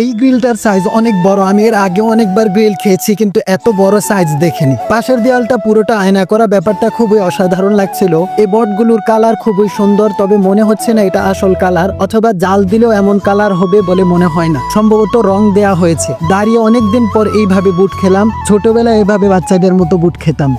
এই গ্রিলটার সাইজ অনেক বড়। আমি এর আগে অনেকবার গ্রিল খেয়েছি, কিন্তু এত বড় সাইজ দেখিনি। পাশের দেয়ালটা পুরোটা আয়না করা ব্যাপারটা খুবই অসাধারণ লাগছিল। এই বটগুলোর কালার খুবই সুন্দর, তবে মনে হচ্ছে না এটা আসল কালার অথবা জাল দিলেও এমন কালার হবে বলে মনে হয় না। সম্ভবত রং দেয়া হয়েছে। দাঁড়িয়ে অনেকদিন পর এইভাবে বুট খেলাম। ছোটবেলায় এভাবে বাচ্চাদের মতো বুট খেতাম।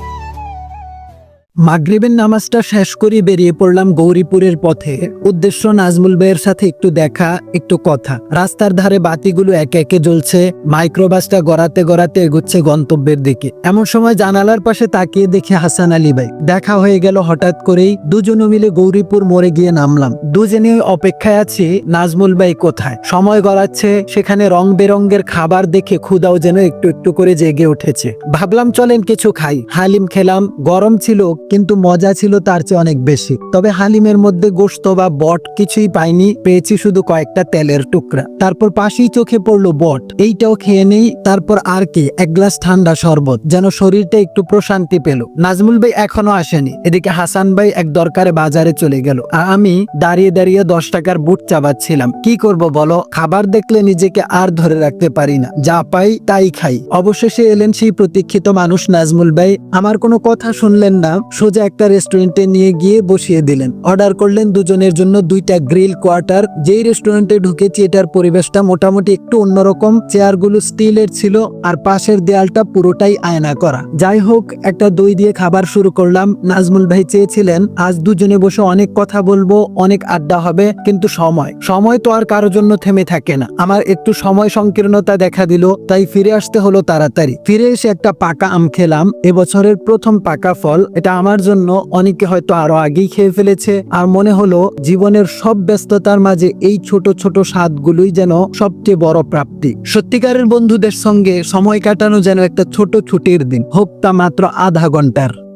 মাগরিবের নামাজটা শেষ করে বেরিয়ে পড়লাম গৌরীপুরের পথে। উদ্দেশ্য নাজমুল ভাইয়ের সাথে একটু দেখা, একটু কথা। রাস্তার ধারে বাতিগুলো একে একে জ্বলছে, মাইক্রোবাসটা গড়াতে গড়াতে এগুচ্ছে গন্তব্যের দিকে। এমন সময় জানালার পাশে তাকিয়ে দেখি হাসান আলী ভাই। দেখা হয়ে গেল হঠাৎ করেই দুজনে মিলে গৌরীপুর মোড়ে গিয়ে নামলাম। দুজনে অপেক্ষায় আছি, নাজমুল ভাই কোথায়? সময় গড়াচ্ছে, সেখানে রং বেরঙ্গের খাবার দেখে ক্ষুদাও যেন একটু একটু করে জেগে উঠেছে। ভাবলাম চলেন কিছু খাই। হালিম খেলাম, গরম ছিল কিন্তু মজা ছিল তার চেয়ে অনেক বেশি। তবে হালিমের মধ্যে গোস্ত বা বট কিছুই পাইনি, পেয়েছি শুধু কয়েকটা তেলের টুকরা। তারপর পাশেই চোখে পড়ল বট। এইটাও খেয়ে নেই, তারপর আর কি, এক গ্লাস ঠান্ডা শরবত, যেন শরীরটা একটু প্রশান্তি পেল। নাজমুল ভাই এখনও আসেনি, এদিকে হাসান ভাই এক দরকারে বাজারে চলে গেল। আর আমি দাঁড়িয়ে দাঁড়িয়ে দশ টাকার বুট চাবাচ্ছিলাম। কি করব বলো? খাবার দেখলে নিজেকে আর ধরে রাখতে পারি না। যা পাই তাই খাই। অবশেষে এলেন সেই প্রতীক্ষিত মানুষ নাজমুল ভাই। আমার কোনো কথা শুনলেন না সোজা একটা রেস্টুরেন্টে নিয়ে গিয়ে বসিয়ে দিলেন। অর্ডার করলেন দুজনের জন্য দুইটা গ্রিল কোয়ার্টার। যেই রেস্টুরেন্টে ঢুকেছি, এটার পরিবেশটা মোটামুটি একটু অন্যরকম। চেয়ারগুলো স্টিলের ছিল আর পাশের দেয়ালটা পুরোটাই আয়না করা। যাই হোক, একটা দই দিয়ে খাবার শুরু করলাম। নাজমুল ভাই চেয়েছিলেন, আজ দুজনে বসে অনেক কথা বলব, অনেক আড্ডা হবে, কিন্তু সময়। সময় তো আর কারোর জন্য থেমে থাকে না। আমার একটু সময় সংকীর্ণতা দেখা দিল, তাই ফিরে আসতে হলো তাড়াতাড়ি। ফিরে এসে একটা পাকা আম খেলাম। এবছরের প্রথম পাকা ফল, এটা আমার জন্য অনেকে হয়তো আরও আগেই খেয়ে ফেলেছে। আর মনে হলো জীবনের সব ব্যস্ততার মাঝে এই ছোট ছোট স্বাদগুলোই যেন সবচেয়ে বড় প্রাপ্তি। সত্যিকারের বন্ধুদের সঙ্গে সময় কাটানো যেন একটা ছোট ছুটির দিন। হোক তা মাত্র আধা ঘণ্টার।